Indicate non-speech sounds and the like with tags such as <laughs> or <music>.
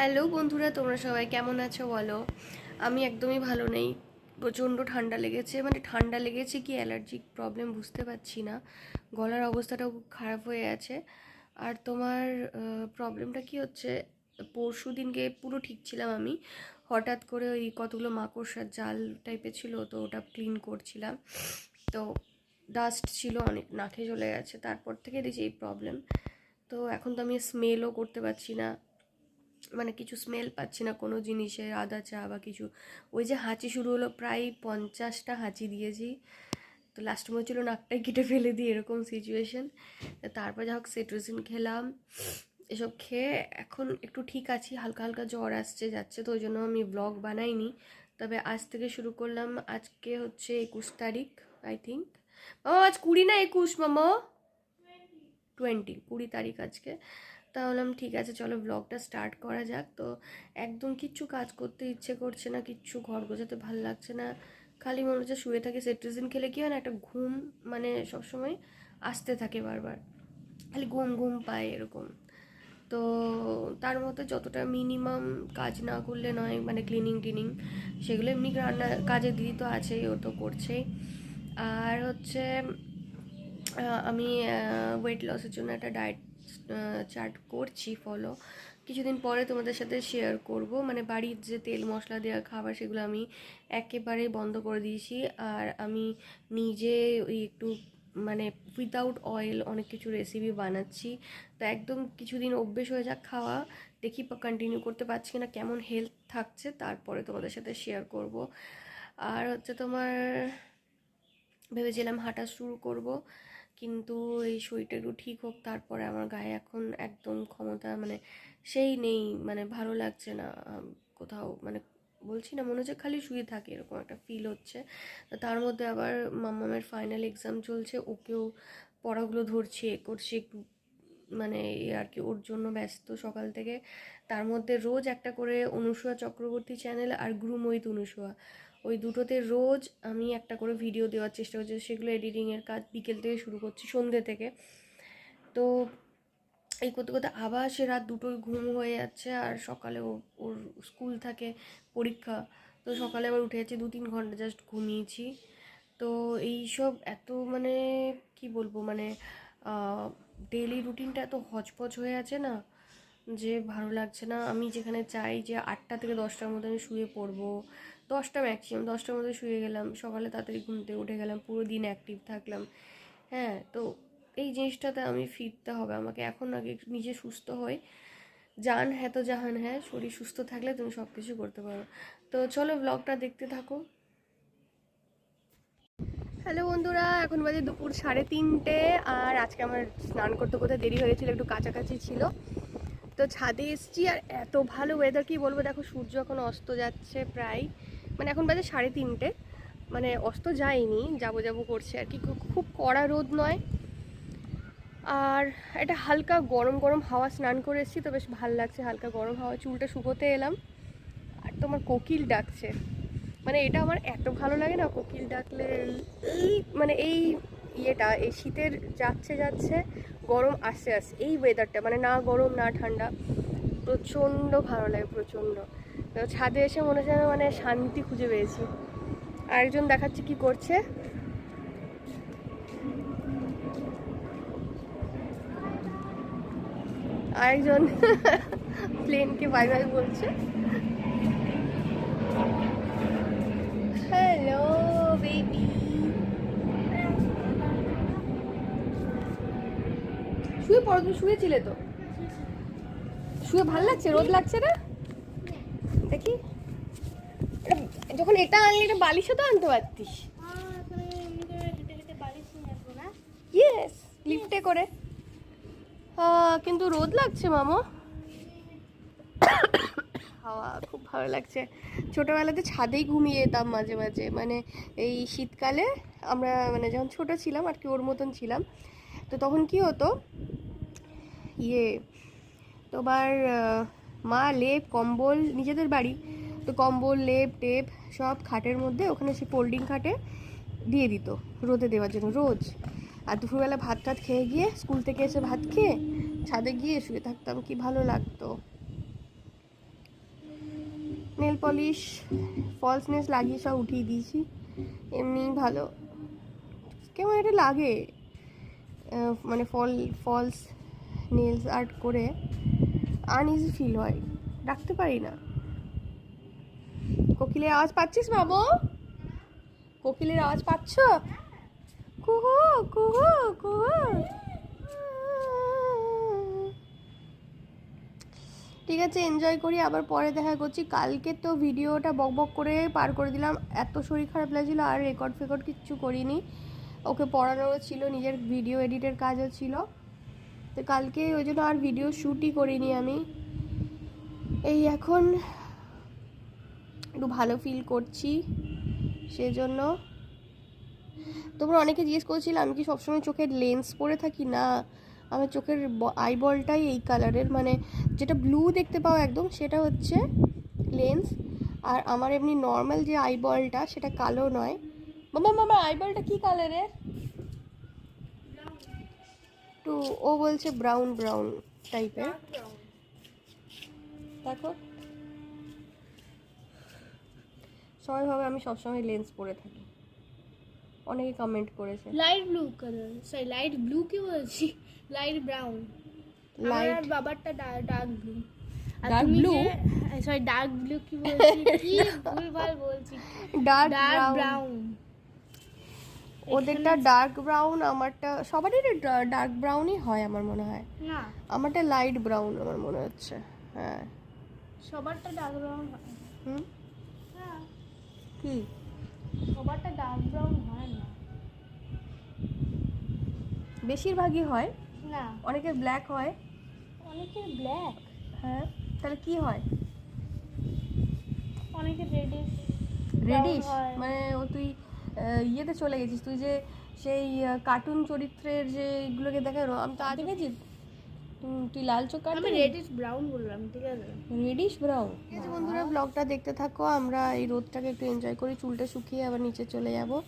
Hello বন্ধুরা, তোমরা সবাই কেমন আছো বলো? আমি একদমই ভালো নেই। প্রচণ্ড ঠান্ডা লেগেছে মানে ঠান্ডা লেগেছে কি অ্যালার্জিক প্রবলেম বুঝতে পারছি না। গলার অবস্থাটাও খুব খারাপ হয়ে আছে। আর তোমার প্রবলেমটা কি হচ্ছে? পরশু দিনকে পুরো ঠিক ছিলাম আমি। হঠাৎ করে ওই কতগুলো মাকড়সার জাল টাইপের ছিল, তো ওটা ক্লিন করছিলাম। তো ডাস্ট ছিল অনেক, নাকে চলে গেছে। তারপর থেকে দেখছি এই প্রবলেম তো এখন তো আমি স্মেলও করতে পারছি না। মানে কিছু স্মেল পাচ্ছি না কোনো জিনিসের আদা চা বা কিছু। ওই যে হাঁচি শুরু হলো, প্রায় পঞ্চাশটা হাঁচি দিয়েছি। তো লাস্ট মনে হচ্ছিল নাকটাই কেটে ফেলে দিই এরকম সিচুয়েশন তারপর যা হোক সেট্রোজিন খেলাম। এসব খেয়ে এখন একটু ঠিক আছি, হালকা হালকা জ্বর আসছে, যাচ্ছে তো, ওই জন্য আমি ব্লগ বানাইনি। তবে আজ থেকে শুরু করলাম, আজকে হচ্ছে একুশ তারিখ আই থিঙ্ক মামা, আজ কুড়ি না একুশ, মামা? টোয়েন্টি কুড়ি তারিখ আজকে। তা ঠিক আছে, চলো ব্লগটা স্টার্ট করা যাক। তো একদম কিচ্ছু কাজ করতে ইচ্ছে করছে না, কিচ্ছু ঘর গোছাতে ভালো লাগছে না। খালি মনে হচ্ছে শুয়ে থাকে। সেট্রিজিন খেলে কী হয় না, একটা ঘুম মানে সবসময় আসতে থাকে বারবার। খালি ঘুম ঘুম পায় এরকম। তো তার মধ্যে যতটা মিনিমাম কাজ না করলে নয় মানে ক্লিনিং টিনিং, সেগুলো এমনি রান্না কাজে দিদি তো আছেই, ও তো করছেই। আর হচ্ছে আমি ওয়েট লসের জন্য একটা ডায়েট চার্ট করছি ফলো কিছুদিন পরে তোমাদের সাথে শেয়ার করব। মানে বাড়ির যে তেল মশলা দেওয়া খাবার, সেগুলো আমি একেবারে বন্ধ করে দিয়েছি। আর আমি নিজে ওই একটু মানে উইদাউট অয়েল অনেক কিছু রেসিপি বানাচ্ছি। তো একদম কিছুদিন অভ্যেস হয়ে যাক খাওয়া। দেখি কন্টিনিউ করতে পারছি না কেমন হেলথ থাকছে তারপরে তোমাদের সাথে শেয়ার করব। আর হচ্ছে তোমার, ভেবেছিলাম হাঁটা শুরু করব। কিন্তু এই শরীরটা একটু ঠিক হোক, তারপরে আমার গায়ে এখন একদম ক্ষমতা মানে সেই নেই মানে ভালো লাগছে না কোথাও মানে বলছি না, মনে হচ্ছে খালি শুয়ে থাকে এরকম একটা ফিল হচ্ছে। তার মধ্যে আবার মাম্মামের ফাইনাল এক্সাম চলছে, ওকেও পড়াগুলো ধরছে, এ করছি একটু মানে আর কি, ওর জন্য ব্যস্ত সকাল থেকে। তার মধ্যে রোজ একটা করে অনুসূয়া চক্রবর্তী চ্যানেল আর গ্রুম উইথ অনুসূয়া। ওই দুটোতে রোজ আমি একটা করে ভিডিও দেওয়ার চেষ্টা করছি, সেগুলো এডিটিংয়ের কাজ বিকেল থেকে শুরু করছি সন্ধ্যে থেকে। তো এই করতে করতে আবার সে রাত দুটোই ঘুম হয়ে যাচ্ছে আর সকালে ওর স্কুল থাকে পরীক্ষা, তো সকালে আবার উঠে যাচ্ছি দু তিন ঘণ্টা জাস্ট ঘুমিয়েছি। তো এই সব এত মানে কি বলব মানে ডেলি রুটিনটা এত হচপচ হয়ে আছে না। যে ভালো লাগছে না। আমি যেখানে চাই যে আটটা থেকে দশটার মধ্যে আমি শুয়ে পড়ব। দশটা ম্যাক্সিমাম দশটার মধ্যে শুয়ে গেলাম। সকালে তাড়াতাড়ি ঘুমতে উঠে গেলাম, পুরো দিন অ্যাক্টিভ থাকলাম। হ্যাঁ তো এই জিনিসটাতে আমি ফিরতে হবে। আমাকে এখন আগে নিজে সুস্থ হই। জান হ্যাঁ তো জাহান হ্যাঁ শরীর সুস্থ থাকলে তুমি সব কিছু করতে পারো। তো চলো ব্লগটা দেখতে থাকো। হ্যালো বন্ধুরা, এখন বাজে দুপুর সাড়ে তিনটে। আর আজকে আমার স্নান করতে করতে দেরি হয়েছিল একটু কাছাকাছি ছিল। তো ছাদে এসছি আর এত ভালো ওয়েদার কি বলব? দেখো, সূর্য এখন অস্ত যাচ্ছে প্রায় মানে এখন বাজে সাড়ে তিনটে মানে অস্ত যায়নি, যাব যাব করছে আর কি। খুব- কড়া রোদ নয়। আর এটা হালকা গরম গরম হাওয়া স্নান করে এসেছি, তো বেশ ভালো লাগছে, হালকা গরম হাওয়া। চুলটা শুকোতে এলাম। আর তোমার কোকিল ডাকছে। মানে এটা আমার এত ভালো লাগে না, কোকিল ডাকলে এই মানে এই ইয়েটা, এই শীতের যাচ্ছে যাচ্ছে গরম আসছে আসছে এই ওয়েদারটা মানে না গরম, না ঠান্ডা, প্রচণ্ড ভালো লাগে, প্রচণ্ড। তো ছাদে এসে মনে হচ্ছে মানে শান্তি খুঁজে পেয়েছি। আরেকজন দেখাচ্ছে কি করছে। আরেকজন প্লেনকে বাই বাই বলছে। হ্যালো বেবি শুয়ে পড়ো, তুমি শুয়েছিলে তো? শুয়ে ভালো লাগছে? রোদ লাগছে না? দেখি। যখন এটা আনলি, এটা বালিশও তো আনতে পারতিস। ইয়েস লিফটে করে। কিন্তু রোদ লাগছে, মামো। হাওয়া খুব ভালো লাগছে। ছোটোবেলাতে ছাদেই ঘুমিয়ে যেতাম মাঝে মাঝে। মানে এই শীতকালে আমরা মানে যখন ছোট ছিলাম, আর কি ওর মতন ছিলাম। তো তখন কি হতো ইয়ে। তোমার মা, লেপ, কম্বল, নিজেদের বাড়ি। তো কম্বল, লেপ, টেপ সব খাটের মধ্যে ওখানে সে ফোল্ডিং খাটে দিয়ে দিত রোদে দেওয়ার জন্য, রোজ। আর দুপুরবেলা ভাত টাত খেয়ে গিয়ে স্কুল থেকে এসে ভাত খেয়ে ছাদে গিয়ে শুয়ে থাকতাম, কি ভালো লাগতো। নেল পলিশ ফলস নেস লাগিয়ে সব উঠিয়ে দিয়েছি, এমনি ভালো। কেমন এটা লাগে? মানে ফল, ফলস নেলস আর্ট করে আনইজি ফিল হয়। ডাকতে পারি না। কোকিলের আওয়াজ পাচ্ছিস বাবু? কোকিলের আওয়াজ পাচ্ছ? কুহু কুহু কুহু। ঠিক আছে এনজয় করি, আবার পরে দেখা করছি। কালকে তো ভিডিওটা বক বক করে পার করে দিলাম। এত শরীর খারাপ লাগছিল, আর রেকর্ড ফেকর্ড কিচ্ছু করিনি। ওকে পড়ানোও ছিল, নিজের ভিডিও এডিটের কাজও ছিল। তো কালকে ওই জন্য আর ভিডিও শ্যুটই করিনি আমি। এই এখন একটু ভালো ফিল করছি, সেজন্য। তোমরা অনেকে জিজ্ঞেস করেছিলে, আমি কি সবসময় চোখের লেন্স পরে থাকি? না, আমার চোখের আইবলটাই এই কালারের মানে যেটা ব্লু দেখতে পাও একদম, সেটা হচ্ছে লেন্স আর আমার এমনি নর্মাল যে আইবলটা সেটা কালো নয়। মামা মামা আইবলটা কি কালারের একটু ও বলছে ব্রাউন ব্রাউন টাইপের দেখো সবাই ভাবে আমি সবসময় লেন্স পরে থাকি। অনেকে কমেন্ট করেছে। Light blue colour sorry light blue কি বলছি? Light brown light বাবারটা dark blue Dark blue? Sorry dark blue কি বলছি? <laughs> কি ভুলভাল বলছি। ডার্ক ডার্ক ব্রাউন ওদেরটা ডার্ক ব্রাউন আমারটা সবারই ডার্ক ব্রাউনই হয় আমার মনে হয়। না। আমারটা লাইট ব্রাউন আমার মনে হচ্ছে হ্যাঁ। সবারটা ডার্ক ব্রাউন হয়। হুম? হ্যাঁ। কি? সবারটা ডার্ক ব্রাউন হয় না। বেশিরভাগই হয়? না। অনেকের ব্ল্যাক হয়? অনেকের ব্ল্যাক হ্যাঁ তাহলে কি হয়? অনেকের রেডিশ রেডিশ মানে ও তুই ইয়েতে চলে গেছিস তুই যে সেই কার্টুন চরিত্রের যে এগুলোকে দেখা আমি তো আজ গেছি তুই- তুই লাল চোখ আমি রেডিশ ব্রাউন বললাম ঠিক আছে। রেডিশ ব্রাউন ঠিক আছে বন্ধুরা ব্লগটা দেখতে থাকো আমরা এই রোদটাকে একটু এনজয় করি চুলটা শুকিয়ে আবার নিচে চলে যাব।